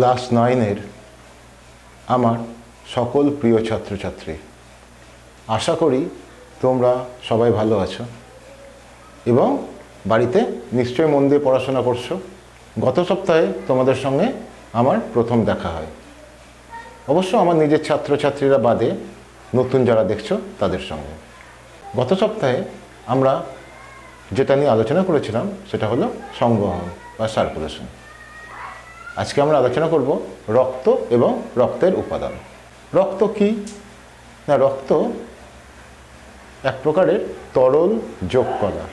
Class নাইনের আমার সকল প্রিয় ছাত্রছাত্রী। আশা করি তোমরা সবাই ভালো আছো এবং বাড়িতে নিশ্চয়ই মন দিয়ে পড়াশোনা করছ। গত সপ্তাহে তোমাদের সঙ্গে আমার প্রথম দেখা হয়। অবশ্য আমার নিজের ছাত্রছাত্রীরা বাদে নতুন যারা দেখছ তাদের সঙ্গে। গত সপ্তাহে আমরা যেটা নিয়ে আলোচনা করেছিলাম সেটা হলো সংবহন বা সার্কুলেশন আজকে আমরা আলোচনা করব রক্ত এবং রক্তের উপাদান। রক্ত কি? না, রক্ত এক প্রকারের তরল যোগ কলা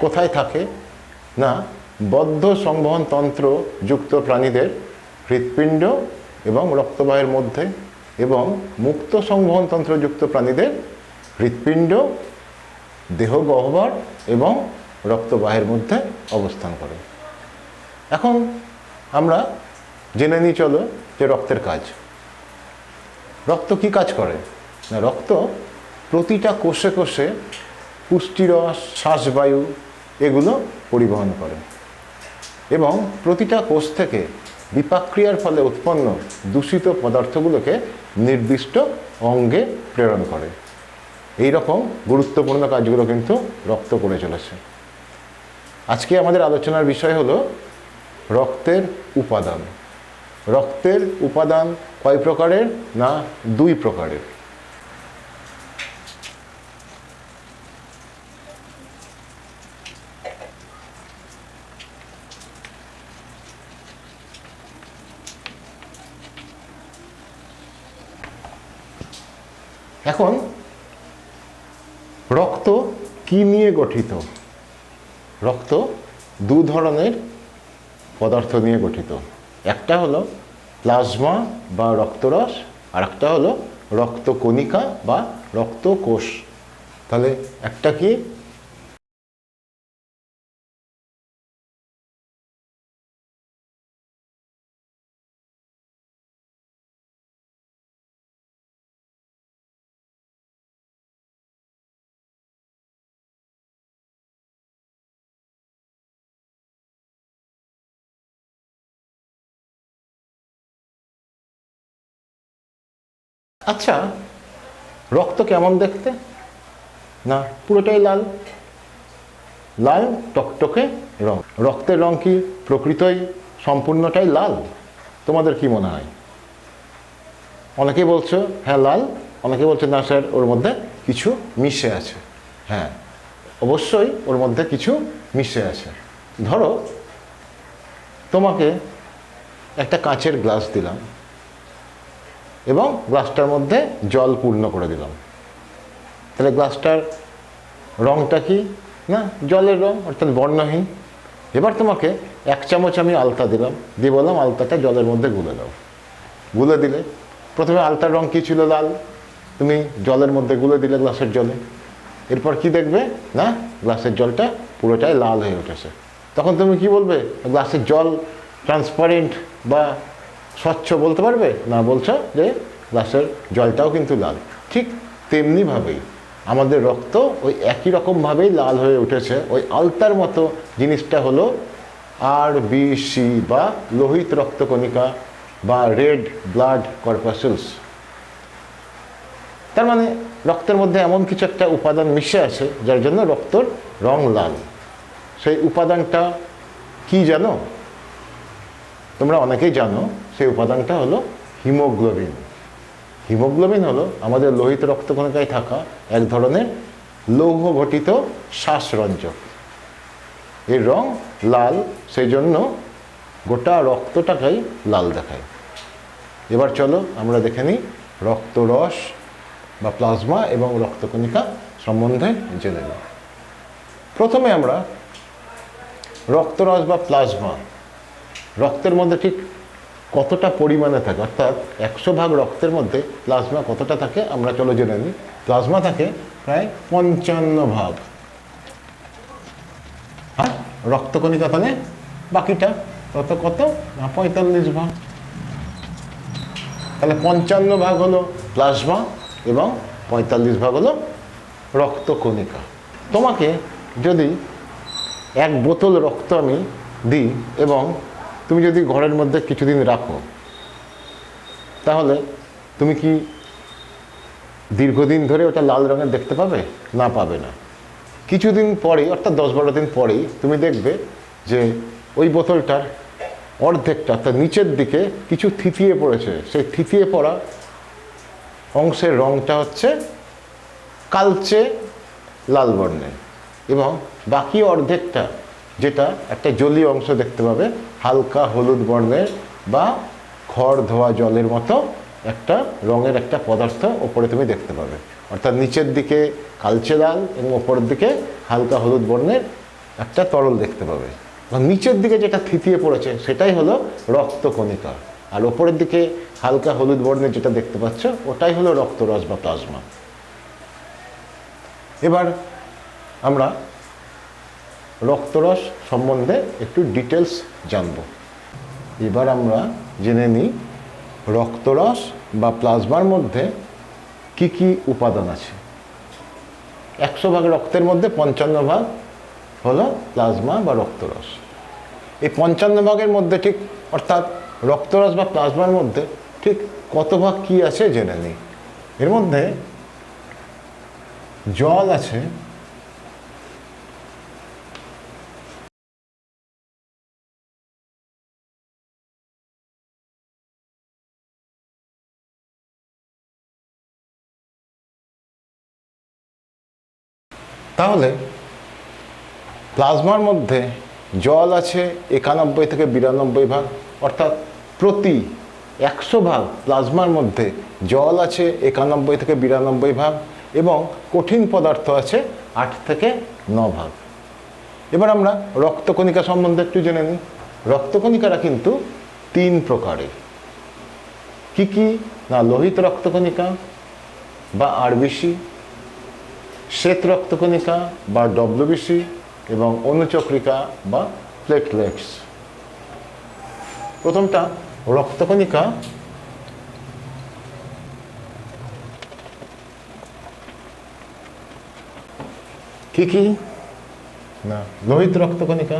কোথায় থাকে? না, বদ্ধ সংবহন তন্ত্র যুক্ত প্রাণীদের হৃৎপিণ্ড এবং রক্তবাহের মধ্যে এবং মুক্ত সংবহন তন্ত্রযুক্ত প্রাণীদের হৃৎপিণ্ড, দেহ গহ্বর এবং রক্তবাহের মধ্যে অবস্থান করে। এখন আমরা জেনে নিই, চলো, যে রক্তের কাজ। রক্ত কি কাজ করে? না, রক্ত প্রতিটা কোষে কোষে পুষ্টিরস শ্বাসবায়ু এগুলো পরিবহন করে। এবং প্রতিটা কোষ থেকে বিপাক্রিয়ার ফলে উৎপন্ন দূষিত পদার্থগুলোকে নির্দিষ্ট অঙ্গে প্রেরণ করে। এই রকম গুরুত্বপূর্ণ কাজগুলো কিন্তু রক্ত করে চলেছে। আজকে আমাদের আলোচনার বিষয় হলো রক্তের উপাদান। রক্তের উপাদান কয় প্রকারের না দুই প্রকারের? এখন রক্ত কি নিয়ে গঠিত? রক্ত দু ধরনের পদার্থ নিয়ে গঠিত। একটা হলো প্লাজমা বা রক্তরস আর একটা হলো রক্তকণিকা বা রক্তকোষ। তাহলে একটা কি? আচ্ছা। রক্ত কেমন দেখতে? না, পুরোটাই লাল। লাল, টকটকে রং। রক্তের রং কি প্রকৃতই সম্পূর্ণটাই লাল? তোমাদের কি মনে হয়? অনেকে বলছো হ্যাঁ লাল। অনেকে বলছে, না, স্যার, ওর মধ্যে কিছু মিশে আছে। হ্যাঁ অবশ্যই ওর মধ্যে কিছু মিশে আছে। ধরো, তোমাকে একটা কাঁচের গ্লাস দিলাম। এবং গ্লাসটার মধ্যে জল পূর্ণ করে দিলাম। তাহলে গ্লাসটার রঙটা কি? না, জলের রং, অর্থাৎ বর্ণহীন। এবার তোমাকে এক চামচ আমি আলতা দিলাম। দিয়ে বললাম আলতাটা জলের মধ্যে গুলে দাও। গুলে দিলে, প্রথমে আলতার রং কী ছিল লাল? তুমি জলের মধ্যে গুলে দিলে গ্লাসের জলে। এরপর কি দেখবে? না, গ্লাসের জলটা পুরোটাই লাল হয়ে উঠেছে। তখন তুমি কি বলবে? গ্লাসের জল ট্রান্সপারেন্ট বা স্বচ্ছ বলতে পারবে? না বলছো যে গ্লাসের জলটাও কিন্তু লাল। ঠিক তেমনিভাবেই আমাদের রক্ত ওই একই রকমভাবেই লাল হয়ে উঠেছে। ওই আলতার মতো জিনিসটা হলো আর বিসি বা লোহিত রক্তকণিকা বা রেড ব্লাড কর্পাসেলস। তার মানে রক্তের মধ্যে এমন কিছু একটা উপাদান মিশে আছে, যার জন্য রক্তর রং লাল। সেই উপাদানটা কি জানো? তোমরা অনেকেই জানো সেই উপাদানটা হলো হিমোগ্লোবিন। হিমোগ্লোবিন হলো আমাদের লোহিত রক্তকণিকায় থাকা এক ধরনের লৌহ ঘটিত শ্বাসরঞ্জক এর রং লাল সেই জন্য গোটা রক্তটাকেই লাল দেখায়। এবার চলো আমরা দেখে নিই রক্তরস বা প্লাজমা এবং রক্তকণিকা সম্বন্ধে জেনে নিই। প্রথমে আমরা রক্তরস বা প্লাজমা। রক্তের মধ্যে ঠিক কতটা পরিমাণে থাকে? অর্থাৎ একশো ভাগ রক্তের মধ্যে প্লাজমা কতটা থাকে? আমরা চলো জেনে নিই। প্লাজমা থাকে প্রায় পঞ্চান্ন ভাগ। আর রক্তকণিকা তাহলে বাকিটা কত কত? না, পঁয়তাল্লিশ ভাগ। তাহলে পঞ্চান্ন ভাগ হলো প্লাজমা এবং পঁয়তাল্লিশ ভাগ হলো রক্তকণিকা। তোমাকে যদি এক বোতল রক্ত আমি দিই এবং তুমি যদি ঘরের মধ্যে কিছুদিন রাখো, তাহলে তুমি কি দীর্ঘদিন ধরে ওটা লাল রঙের দেখতে পাবে? না পাবে না। কিছুদিন পরেই, অর্থাৎ দশ বারো দিন পরেই তুমি দেখবে যে ওই বোতলটার অর্ধেকটা, অর্থাৎ নিচের দিকে কিছু থিতিয়ে পড়েছে। সেই থিতিয়ে পড়া অংশের রঙটা হচ্ছে কালচে লাল বর্ণের এবং বাকি অর্ধেকটা যেটা একটা জলীয় অংশ দেখতে পাবে, হালকা হলুদ বর্ণের বা খড় ধোয়া জলের মতো একটা রঙের একটা পদার্থ ওপরে তুমি দেখতে পাবে। অর্থাৎ নিচের দিকে কালচে লাল এবং ওপরের দিকে হালকা হলুদ বর্ণের একটা তরল দেখতে পাবে। নিচের দিকে যেটা থিতিয়ে পড়েছে, সেটাই হলো রক্তকণিকা আর ওপরের দিকে হালকা হলুদ বর্ণের যেটা দেখতে পাচ্ছ, ওটাই হলো রক্তরস বা প্লাজমা। এবার আমরা রক্তরস সম্বন্ধে একটু ডিটেলস জানব। এবার আমরা জেনে নিই রক্তরস বা প্লাজমার মধ্যে কি কি উপাদান আছে। একশো ভাগ রক্তের মধ্যে পঞ্চান্ন ভাগ হলো প্লাজমা বা রক্তরস। এই পঞ্চান্ন ভাগের মধ্যে ঠিক, অর্থাৎ রক্তরস বা প্লাজমার মধ্যে ঠিক কত ভাগ কী আছে জেনে নিই। এর মধ্যে জল আছে তাহলে প্লাজমার মধ্যে জল আছে একানব্বই থেকে বিরানব্বই ভাগ, অর্থাৎ প্রতি একশো ভাগ প্লাজমার মধ্যে জল আছে একানব্বই থেকে বিরানব্বই ভাগ এবং কঠিন পদার্থ আছে আট থেকে ন ভাগ। এবার আমরা রক্তকণিকা সম্বন্ধে একটু জেনে নিই। রক্তকণিকারা কিন্তু তিন প্রকারের। কি কি? না, লোহিত রক্তকণিকা বা আরবিসি শ্বেত রক্তকণিকা বা ডব্লিউবিসি এবং অনুচক্রিকা বা প্লেটলেটস। প্রথমটা রক্তকণিকা। কি কি? না, লোহিত রক্তকণিকা।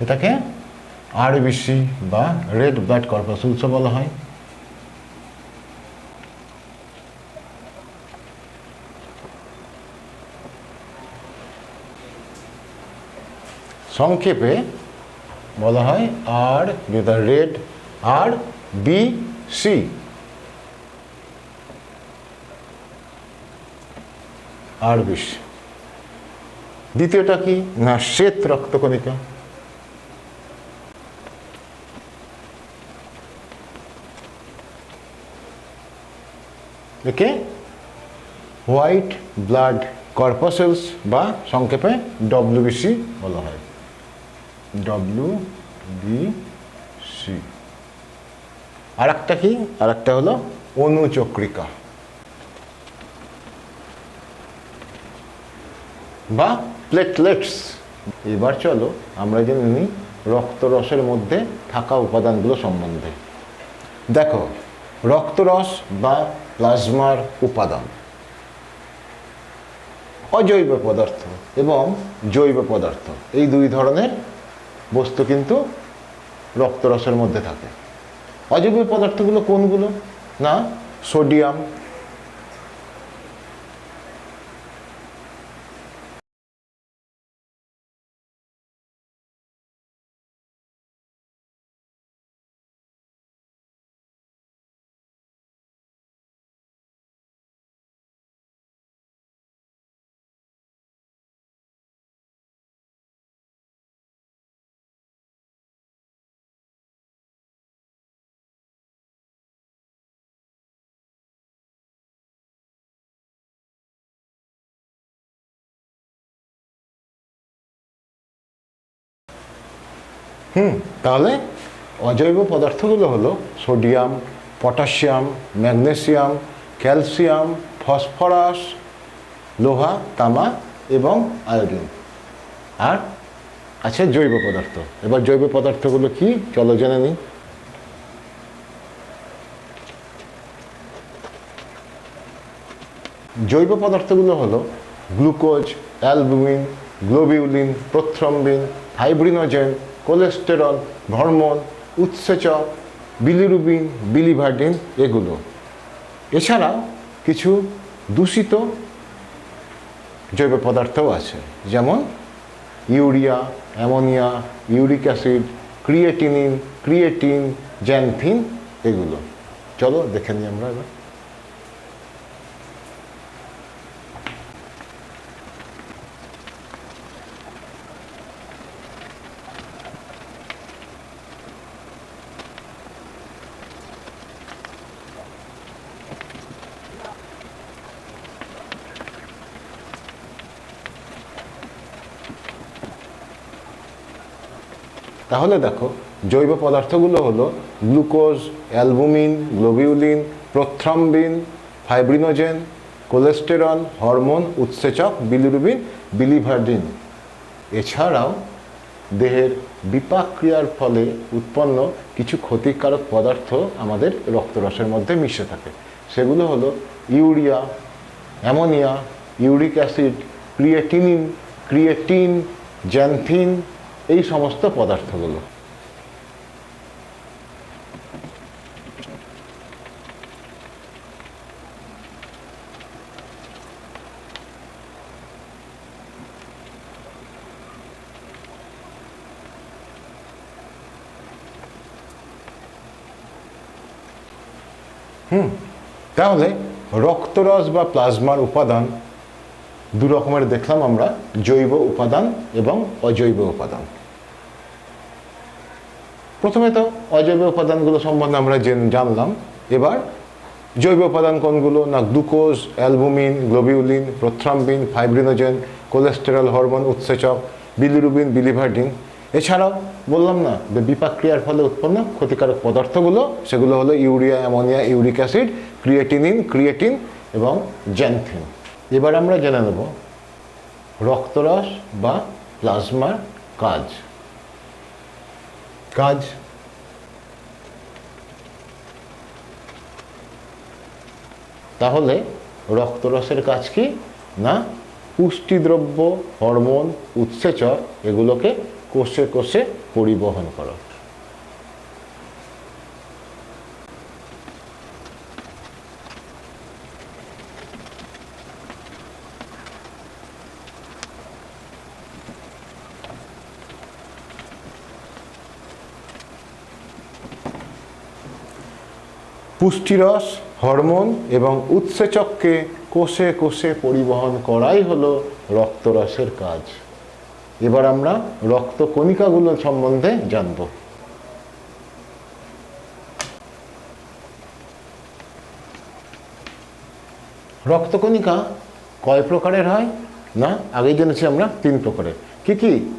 এটাকে আরবিসি বা রেড ব্লাড কর্পাসুলসও বলা হয়। সংক্ষেপে বলা হয় আর যেটা রেড, আর বি, সি। আর বিষ দ্বিতীয়টা কি? না, শ্বেত রক্তকণিকা। একে হোয়াইট ব্লাড কর্পাসেলস বা সংক্ষেপে ডব্লিউবিসি বলা হয়। ডব্লিউ বিসি আর একটা কি? আর একটা হলো অনুচক্রিকা। বা প্লেটলেটস এবার চলো আমরা জেনে নিই রক্তরসের মধ্যে থাকা উপাদানগুলো সম্বন্ধে। দেখো, রক্তরস বা প্লাজমার উপাদান। অজৈব পদার্থ এবং জৈব পদার্থ, এই দুই ধরনের বস্তু কিন্তু রক্তরসের মধ্যে থাকে। অজৈব পদার্থগুলো কোনগুলো? না, সোডিয়াম হুম, তাহলে অজৈব পদার্থগুলো হলো sodium, potassium, magnesium, calcium, phosphorus, লোহা, তামা এবং আয়োডিন। আর আছে জৈব পদার্থ। এবার জৈব পদার্থগুলো কি? চলো জেনে নিই। জৈব পদার্থগুলো হলো glucose, albumin, globulin, prothrombin, fibrinogen cholesterol hormone উৎসেচক বিলিরুবিন বিলিভার্ডিন এগুলো। এছাড়াও কিছু দূষিত জৈব পদার্থও আছে, যেমন urea, ammonia, uric acid, creatinine, creatine, xanthine এগুলো। চলো দেখে নিই আমরা এবার। তাহলে দেখো, জৈব পদার্থগুলো হলো glucose, albumin, globulin, prothrombin, fibrinogen, cholesterol, hormone, উৎসেচক, বিলিরুবিন বিলিভার্ডিন এছাড়াও দেহের বিপাক ক্রিয়ার ফলে উৎপন্ন কিছু ক্ষতিকারক পদার্থ আমাদের রক্তরসের মধ্যে মিশে থাকে। সেগুলো হলো urea, ammonia, uric acid, creatinine, creatine, xanthine এই সমস্ত পদার্থগুলো। হুম তাহলে রক্তরস বা প্লাজমার উপাদান দু রকমের দেখলাম আমরা, জৈব উপাদান এবং অজৈব উপাদান। প্রথমে তো অজৈব উপাদানগুলো সম্বন্ধে আমরা জেন- জানলাম। এবার জৈব উপাদান কোনগুলো? না, glucose, albumin, globulin, prothrombin, fibrinogen, cholesterol hormone উৎসেচক, বিলিরুবিন, বিলিভার্ডিন। এছাড়াও বললাম না যে বিপাক ক্রিয়ার ফলে উৎপন্ন ক্ষতিকারক পদার্থগুলো, সেগুলো হলো urea, ammonia, uric acid, creatinine, creatine এবং জ্যানথিন। এবার আমরা জেনে নেব রক্তরস বা প্লাজমার কাজ। কাজ? তাহলে রক্তরসের কাজ কি না পুষ্টিদ্রব্য, হরমোন, উৎসেচক, এগুলোকে কোষে কোষে পরিবহন করা। পুষ্টিরস, হরমোন এবং উৎসেচককে কোষে কোষে পরিবহন করাই হলো রক্তরসের কাজ। এবার আমরা রক্তকণিকাগুলো সম্বন্ধে জানব। রক্তকণিকা কয় প্রকারের হয়? না, আগেই জেনেছি আমরা তিন প্রকারের। কি কি?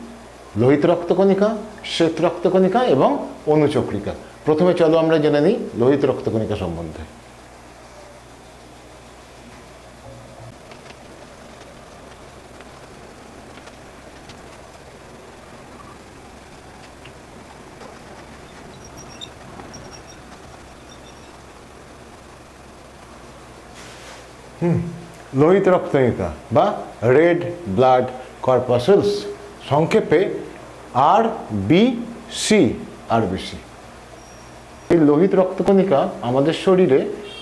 লোহিত রক্তকণিকা শ্বেত রক্তকণিকা এবং অনুচক্রিকা। প্রথমে চলো আমরা জেনে নিই লোহিত রক্তকণিকা সম্বন্ধে। লোহিত রক্তকণিকা বা রেড ব্লাড কর্পাসেলস, সংক্ষেপে R B C R BC এই লোহিত রক্তকণিকা আমাদের শরীরে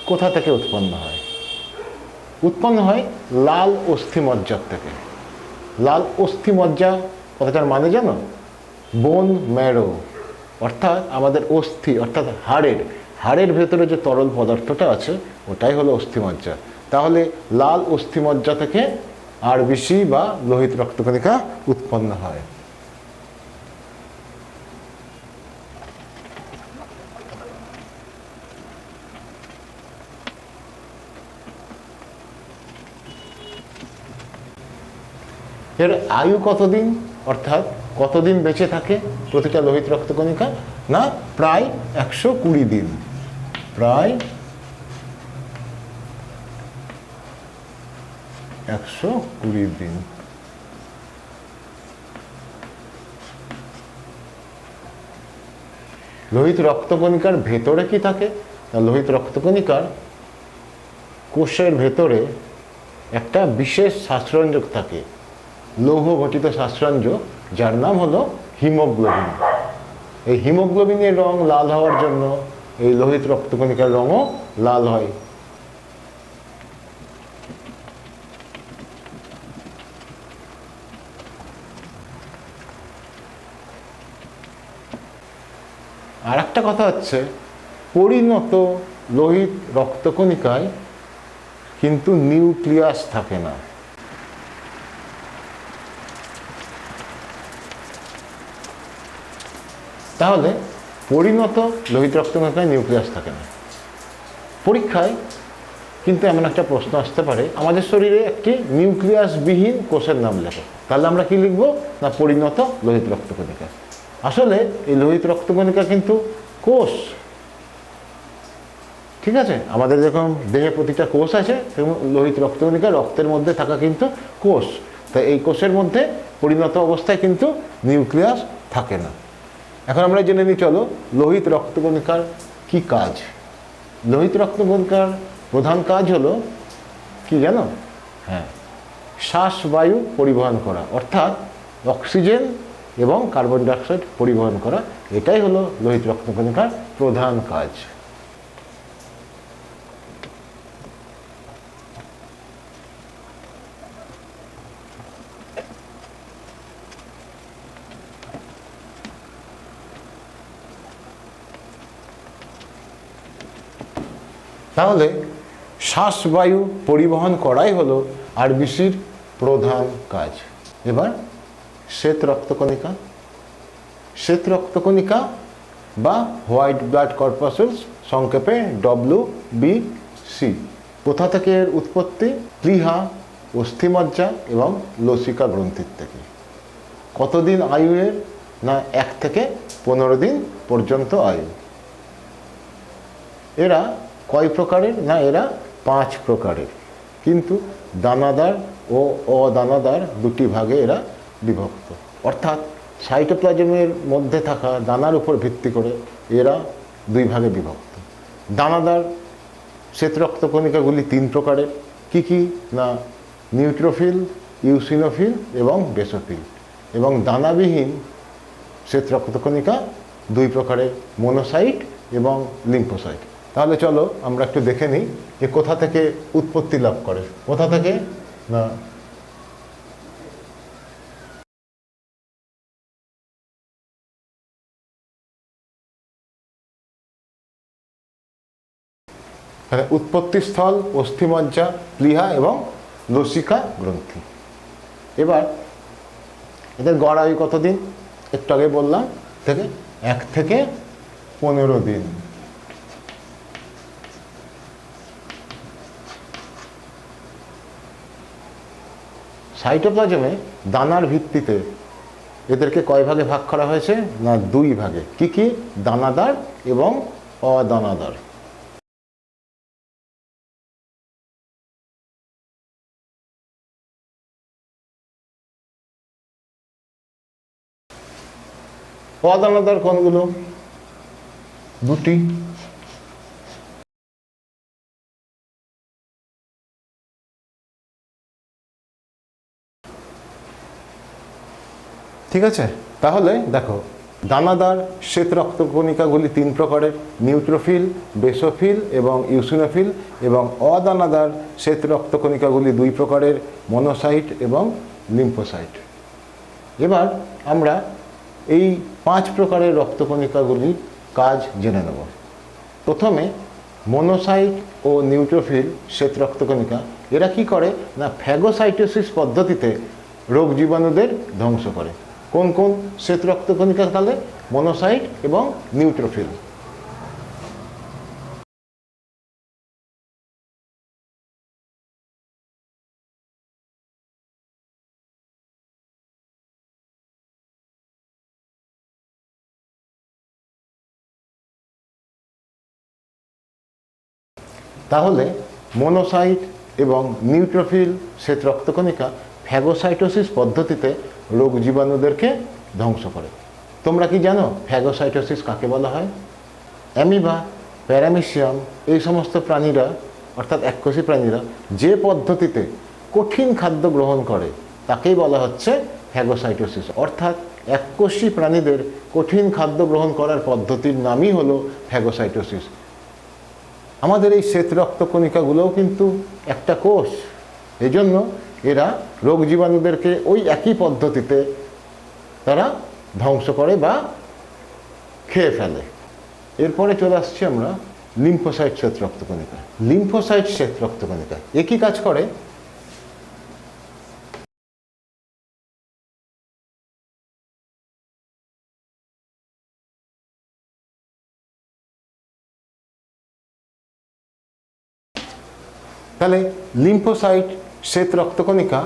কোথা থেকে উৎপন্ন হয়? উৎপন্ন হয় লাল অস্থিমজ্জার থেকে। লাল অস্থিমজ্জা কথাটার মানে জানো? বোন ম্যারো অর্থাৎ আমাদের অস্থি, অর্থাৎ হাড়ের হাড়ের ভেতরে যে তরল পদার্থটা আছে, ওটাই হলো অস্থিমজ্জা তাহলে লাল অস্থিমজ্জা থেকে আরবিসি বা লোহিত রক্তকণিকা উৎপন্ন হয়। এর আয়ু কতদিন? অর্থাৎ কতদিন বেঁচে থাকে প্রতিটা লোহিত রক্তকণিকা না, প্রায় একশো কুড়ি দিন। প্রায় একশো কুড়ি দিন। লোহিত রক্তকণিকার ভেতরে কি থাকে? লোহিত রক্তকণিকার কোষের ভেতরে একটা বিশেষ শ্বাসরঞ্জক থাকে। লৌহ ঘটিত শ্বাসরঞ্জক যার নাম হলো হিমোগ্লোবিন। এই হিমোগ্লোবিনের রং লাল হওয়ার জন্য এই লোহিত রক্তকণিকার রঙও লাল হয়। আর একটা কথা হচ্ছে, পরিণত লোহিত রক্তকণিকায় কিন্তু নিউক্লিয়াস থাকে না। তাহলে পরিণত লোহিত রক্তকণিকায় নিউক্লিয়াস থাকে না। পরীক্ষায় কিন্তু এমন একটা প্রশ্ন আসতে পারে, আমাদের শরীরে একটি নিউক্লিয়াসবিহীন কোষের নাম লেখো। তাহলে আমরা কি লিখব? না, পরিণত লোহিত রক্তকণিকা আসলে এই লোহিত রক্তকণিকা কিন্তু কোষ। ঠিক আছে? আমাদের যখন দেহে প্রতিটা কোষ আছে সেরকম লোহিত রক্তকণিকা রক্তের মধ্যে থাকা কিন্তু কোষ। তাই এই কোষের মধ্যে পরিণত অবস্থায় কিন্তু নিউক্লিয়াস থাকে না। এখন আমরা জেনে নিই চলো লোহিত রক্তকণিকার কি কাজ? লোহিত রক্তকণিকার প্রধান কাজ হলো কি জানো? হ্যাঁ। শ্বাসবায়ু পরিবহন করা অর্থাৎ অক্সিজেন এবং কার্বন ডাইঅক্সাইড পরিবহন করা এটাই হলো লোহিত রক্তকণিকার প্রধান কাজ। তাহলে শ্বাসবায়ু পরিবহন করাই হলো আরবিসির প্রধান কাজ। এবার শ্বেত রক্তকণিকা। শ্বেত রক্তকণিকা বা হোয়াইট ব্লাড কর্পাসেলস সংক্ষেপে ডব্লু বি সি। কোথা থেকে এর উৎপত্তি? প্লিহা অস্থিমজ্জা এবং লসিকা গ্রন্থির থেকে। কতদিন আয়ু এর? না এক থেকে পনেরো দিন পর্যন্ত আয়ু। এরা কয় প্রকারের? না, এরা পাঁচ প্রকারের। কিন্তু দানাদার ও অদানাদার দুটি ভাগে এরা বিভক্ত। অর্থাৎ সাইটোপ্লাজমের মধ্যে থাকা দানার উপর ভিত্তি করে এরা দুই ভাগে বিভক্ত। দানাদার শ্বেত রক্তকণিকাগুলি তিন প্রকারের। কি কি? না, নিউট্রোফিল, ইউসিনোফিল এবং বেসোফিল। এবং দানাবিহীন শ্বেত রক্তকণিকা দুই প্রকারের, মোনোসাইট এবং লিম্ফোসাইট। তাহলে চলো আমরা একটু দেখে নিই যে কোথা থেকে উৎপত্তি লাভ করে। কোথা থেকে? না। মানে উৎপত্তিস্থল অস্থিমজ্জা, প্লীহা এবং লসিকা গ্রন্থি। এবার এদের গড় আয়ু কতদিন? একটু আগে বললাম থেকে এক থেকে পনেরো দিন। সাইটোপ্লাজমে দানার ভিত্তিতে এদেরকে কয় ভাগে ভাগ করা হয়েছে? না, দুই ভাগে। কি কি? দানাদার এবং অদানাদার। অদানাদার কোনগুলো? দুটি। ঠিক আছে? তাহলে দেখো, দানাদার শ্বেত রক্তকণিকাগুলি তিন প্রকারের, নিউট্রোফিল, বেসোফিল এবং ইউসিনোফিল এবং অদানাদার শ্বেত রক্তকণিকাগুলি দুই প্রকারের, মনোসাইট এবং লিম্ফোসাইট। এবার আমরা এই পাঁচ প্রকারের রক্তকণিকাগুলির কাজ জেনে নেব। প্রথমে, মনোসাইট ও নিউট্রোফিল শ্বেত রক্তকণিকা এরা কি করে? না, ফ্যাগোসাইটোসিস পদ্ধতিতে রোগ জীবাণুদের ধ্বংস করে। কোন কোন শ্বেত রক্তকণিকা তাহলে মনোসাইট এবং নিউট্রোফিল তাহলে মনোসাইট এবং নিউট্রোফিল শ্বেত রক্তকণিকা ফ্যাগোসাইটোসিস পদ্ধতিতে রোগ জীবাণুদেরকে ধ্বংস করে। তোমরা কি জানো ফ্যাগোসাইটোসিস কাকে বলা হয়? অ্যামিবা প্যারামিশিয়াম এই সমস্ত প্রাণীরা, অর্থাৎ এককোষী প্রাণীরা, যে পদ্ধতিতে কঠিন খাদ্য গ্রহণ করে, তাকেই বলা হচ্ছে ফ্যাগোসাইটোসিস। অর্থাৎ এককোষী প্রাণীদের কঠিন খাদ্য গ্রহণ করার পদ্ধতির নামই হলো ফ্যাগোসাইটোসিস। আমাদের এই শ্বেত রক্তকণিকাগুলোও কিন্তু একটা কোষ। এজন্য এরা রোগ জীবাণুদেরকে ওই একই পদ্ধতিতে তারা ধ্বংস করে বা খেয়ে ফেলে। এরপরে চলে আসছি আমরা লিম্ফোসাইট শ্বেত রক্তকণিকা লিম্ফোসাইট শ্বেত রক্তকণিকা একই কাজ করে? তাহলে লিম্ফোসাইট শ্বেত রক্তকণিকা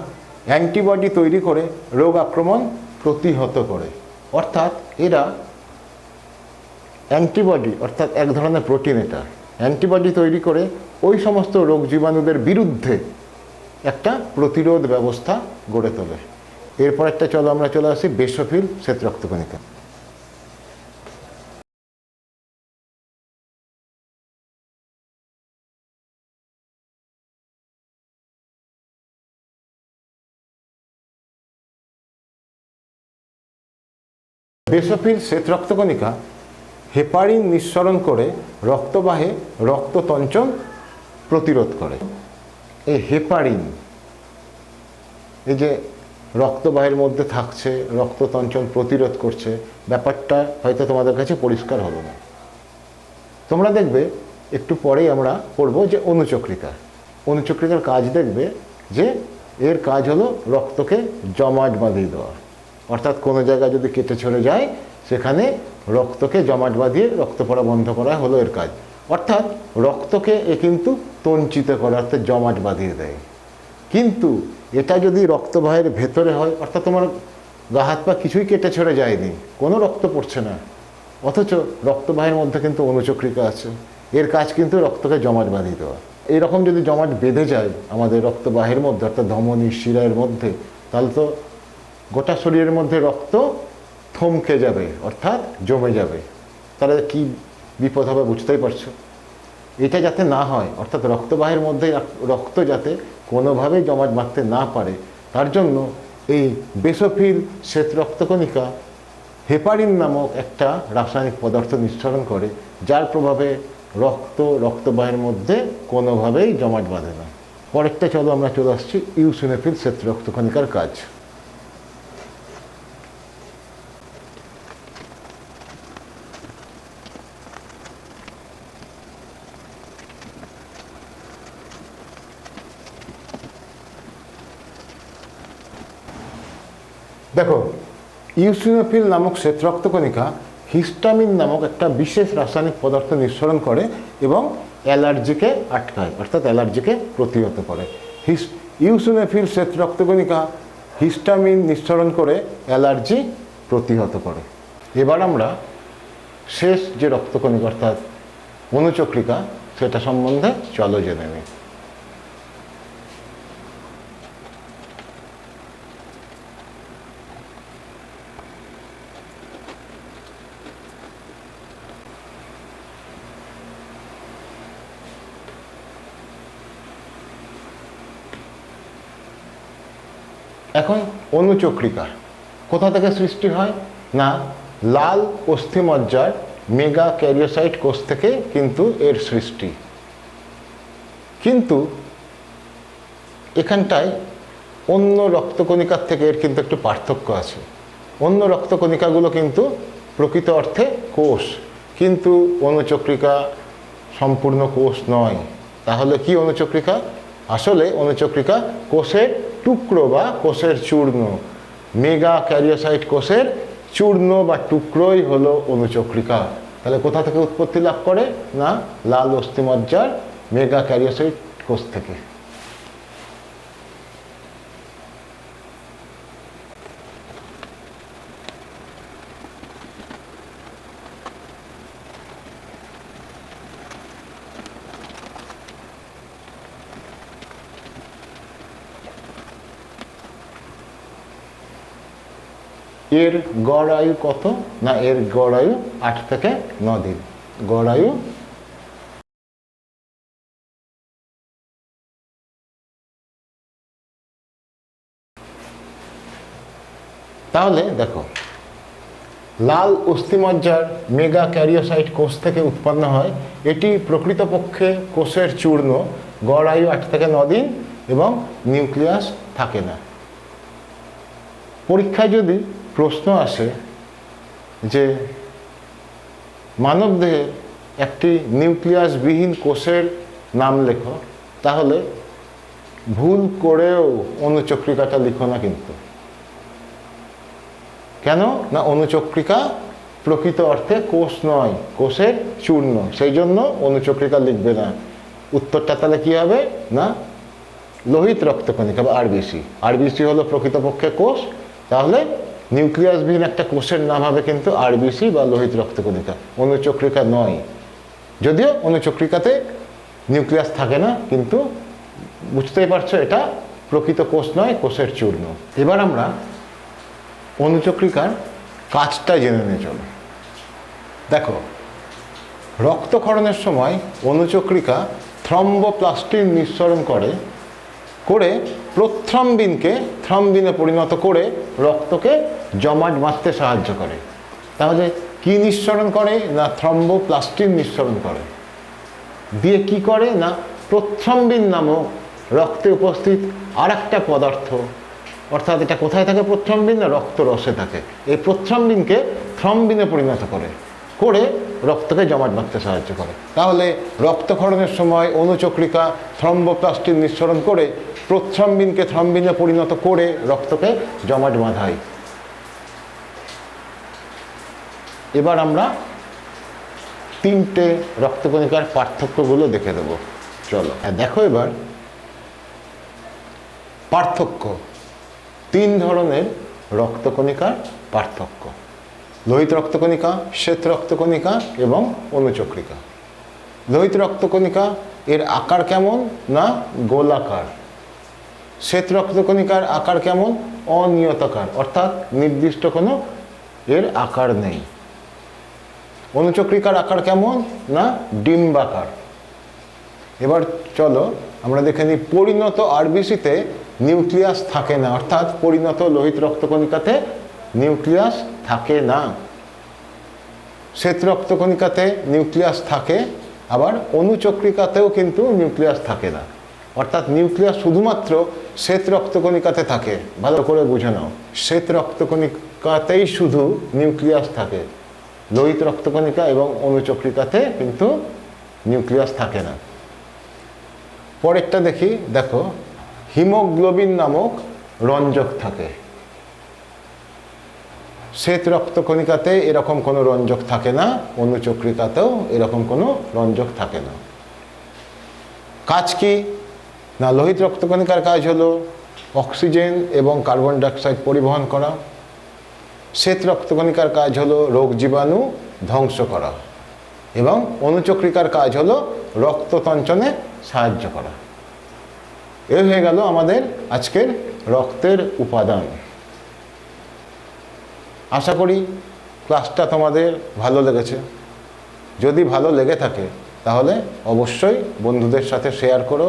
অ্যান্টিবডি তৈরি করে রোগ আক্রমণ প্রতিহত করে। অর্থাৎ এরা অ্যান্টিবডি, অর্থাৎ এক ধরনের প্রোটিন এটা। অ্যান্টিবডি তৈরি করে ওই সমস্ত রোগ জীবাণুদের বিরুদ্ধে একটা প্রতিরোধ ব্যবস্থা গড়ে তোলে। এরপর একটা চলো, আমরা চলে আসি বেসফিল শ্বেত রক্তকণিকা। বেসফিল শ্বেত রক্তকণিকা হেপারিন নিঃসরণ করে রক্তবাহে রক্ততঞ্চন প্রতিরোধ করে। এই হেপারিন, এই যে রক্তবাহের মধ্যে থাকছে, রক্ততঞ্চন প্রতিরোধ করছে, ব্যাপারটা হয়তো তোমাদের কাছে পরিষ্কার হলো না। তোমরা দেখবে, একটু পরেই আমরা পড়ব যে অনুচক্রিকা। অনুচক্রিকার কাজ দেখবে যে এর কাজ হলো রক্তকে জমাট বাঁধিয়ে দেওয়া। অর্থাৎ কোনো জায়গায় যদি কেটে ছড়ে যায়, সেখানে রক্তকে জমাট বাঁধিয়ে রক্ত পড়া বন্ধ করা হলো এর কাজ। অর্থাৎ রক্তকে এ কিন্তু তঞ্চিত করা অর্থাৎ জমাট বাঁধিয়ে দেয়। কিন্তু এটা যদি রক্তবাহের ভেতরে হয়, অর্থাৎ তোমার গা হাত পা কিছুই কেটে ছড়ে যায়নি, কোনো রক্ত পড়ছে না, অথচ রক্তবাহের মধ্যে কিন্তু অনুচক্রিকা আছে। এর কাজ কিন্তু রক্তকে জমাট বাঁধিয়ে দেওয়া। এইরকম যদি জমাট বেঁধে যায় আমাদের রক্তবাহের মধ্যে, অর্থাৎ ধমনী শিরায়ের মধ্যে, তাহলে তো গোটা শরীরের মধ্যে রক্ত থমকে যাবে, অর্থাৎ জমে যাবে। তাহলে কি বিপদ হবে বুঝতেই পারছ? এটা যাতে না হয়, অর্থাৎ রক্তবাহের মধ্যে রক্ত যাতে কোনোভাবেই জমাট বাঁধতে না পারে, তার জন্য এই বেসোফিল শ্বেত রক্তকণিকা হেপারিন নামক একটা রাসায়নিক পদার্থ নিঃসরণ করে, যার প্রভাবে রক্ত রক্তবাহের মধ্যে কোনোভাবেই জমাট বাঁধে না। পরেরটা চলো আমরা চলে আসছি ইউসিনেফিল শ্বেত রক্তকণিকার কাজ। দেখো ইউসিনোফিল নামক শ্বেত রক্তকণিকা হিস্টামিন নামক একটা বিশেষ রাসায়নিক পদার্থ নিঃসরণ করে এবং অ্যালার্জিকে আটকায়, অর্থাৎ অ্যালার্জিকে প্রতিহত করে। হিস ইউসিনোফিল শ্বেত রক্তকণিকা হিস্টামিন নিঃসরণ করে অ্যালার্জি প্রতিহত করে। এবার আমরা শেষ যে রক্তকণিকা, অর্থাৎ অনুচক্রিকা সেটা সম্বন্ধে চলো জেনে নিই। এখন অনুচক্রিকা কোথা থেকে সৃষ্টি হয়? না, লাল অস্থিমজ্জার মেগা ক্যারিওসাইট কোষ থেকে কিন্তু এর সৃষ্টি। কিন্তু এখানটায় অন্য রক্তকণিকার থেকে এর কিন্তু একটু পার্থক্য আছে। অন্য রক্তকণিকাগুলো কিন্তু প্রকৃত অর্থে কোষ। কিন্তু অনুচক্রিকা সম্পূর্ণ কোষ নয়। তাহলে কি অনুচক্রিকা? আসলে অনুচক্রিকা কোষের টুকরো বা কোষের চূর্ণ। মেগা ক্যারিওসাইট কোষের চূর্ণ বা টুকরোই হলো অনুচক্রিকা। তাহলে কোথা থেকে উৎপত্তি লাভ করে? না, লাল অস্থিমজ্জার মেগা ক্যারিওসাইট কোষ থেকে। এর গড় আয়ু কত না এর গড় আয়ু আট থেকে ন দিন? গড় আয়ু তাহলে দেখো, লাল অস্থিমজ্জার মেগা ক্যারিওসাইট কোষ থেকে উৎপন্ন হয়। এটি প্রকৃতপক্ষে কোষের চূর্ণ গড় আয়ু আট থেকে ন দিন এবং নিউক্লিয়াস থাকে না। পরীক্ষায় যদি প্রশ্ন আসে যে মানবদেহে একটি নিউক্লিয়াসবিহীন কোষের নাম লেখো, তাহলে ভুল করেও অনুচক্রিকাটা লিখো না কিন্তু। কেন? না অনুচক্রিকা প্রকৃত অর্থে কোষ নয়, কোষের চূর্ণ সেই জন্য অনুচক্রিকা লিখবে না। উত্তরটা তাহলে কী হবে? না, লোহিত রক্তকণিকা বা আরবিসি আরবিসি হলো প্রকৃতপক্ষে কোষ, তাহলে নিউক্লিয়াসবিহীন একটা কোষের নাম হবে কিন্তু আরবিসি বা লোহিত রক্তকণিকা, অনুচক্রিকা নয়। যদিও অনুচক্রিকাতে নিউক্লিয়াস থাকে না, কিন্তু বুঝতেই পারছ এটা প্রকৃত কোষ নয়, কোষের চূর্ণ। এবার আমরা অনুচক্রিকার কাজটা জেনে নিয়ে চলো। দেখো, রক্তক্ষরণের সময় অনুচক্রিকা থ্রম্বোপ্লাস্টিন নিঃসরণ করে করে প্রথ্রম্বিনকে, থ্রম্বিনে পরিণত করে রক্তকে জমাট বাঁধতে সাহায্য করে। তাহলে কি নিঃসরণ করে না থ্রম্বোপ্লাস্টিন নিঃসরণ করে? দিয়ে কি করে না প্রথ্রম্বিন নামক রক্তে উপস্থিত আর একটা পদার্থ, অর্থাৎ এটা কোথায় থাকে প্রথ্রম্বিন না রক্ত রসে থাকে? এই প্রথ্রম্বিনকে থ্রম্বিনে পরিণত করে করে রক্তকে জমাট বাঁধতে সাহায্য করে। তাহলে রক্তক্ষরণের সময় অনুচক্রিকা থ্রম্বোপ্লাস্টিন নিঃসরণ করে প্রথ্রম্বিনকে থ্রম্বিনে পরিণত করে রক্তকে জমাট বাঁধায় এবার আমরা তিনটে রক্তকণিকার পার্থক্যগুলো দেখে দেবো চলো। হ্যাঁ দেখো এবার। পার্থক্য। তিন ধরনের রক্তকণিকার পার্থক্য। লোহিত রক্তকণিকা শ্বেত রক্তকণিকা এবং অনুচক্রিকা। লোহিত রক্তকণিকা এর আকার কেমন না গোলাকার? শ্বেত রক্তকণিকার আকার কেমন? অনিয়তাকার, অর্থাৎ নির্দিষ্ট কোনো এর আকার নেই। অনুচক্রিকার আকার কেমন না ডিম্বাকার? এবার চলো আমরা দেখে নিই, পরিণত আরবিসিতে নিউক্লিয়াস থাকে না, অর্থাৎ পরিণত লোহিত রক্তকণিকাতে নিউক্লিয়াস থাকে না। শ্বেত রক্তকণিকাতে নিউক্লিয়াস থাকে, আবার অনুচক্রিকাতেও কিন্তু নিউক্লিয়াস থাকে না। অর্থাৎ নিউক্লিয়াস শুধুমাত্র শ্বেত রক্তকণিকাতে থাকে। ভালো করে বুঝে নাও। শ্বেত রক্তকণিকাতেই শুধু নিউক্লিয়াস থাকে। লোহিত রক্তকণিকা এবং অনুচক্রিকাতে কিন্তু নিউক্লিয়াস থাকে না। পরেরটা দেখি। দেখো, হিমোগ্লোবিন নামক রঞ্জক থাকে। শ্বেত রক্তকণিকাতে এরকম কোনো রঞ্জক থাকে না, অনুচক্রিকাতেও এরকম কোনো রঞ্জক থাকে না। কাজ কি? না, লোহিত রক্তকণিকার কাজ হলো অক্সিজেন এবং কার্বন ডাইঅক্সাইড পরিবহন করা। শ্বেত রক্তকণিকার কাজ হলো রোগ জীবাণু ধ্বংস করা এবং অনুচক্রিকার কাজ হলো রক্ততঞ্চনে সাহায্য করা। এ হয়ে গেল আমাদের আজকের রক্তের উপাদান। আশা করি ক্লাসটা তোমাদের ভালো লেগেছে। যদি ভালো লেগে থাকে, তাহলে অবশ্যই বন্ধুদের সাথে শেয়ার করো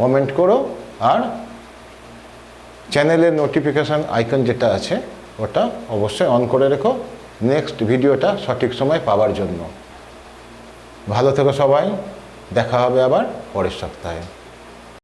কমেন্ট করো, আর চ্যানেলের নোটিফিকেশান আইকন যেটা আছে, ওটা অবশ্যই অন করে রেখো। নেক্সট ভিডিওটা সঠিক সময় পাওয়ার জন্য। ভালো থেকো সবাই, দেখা হবে আবার পরের সপ্তাহে।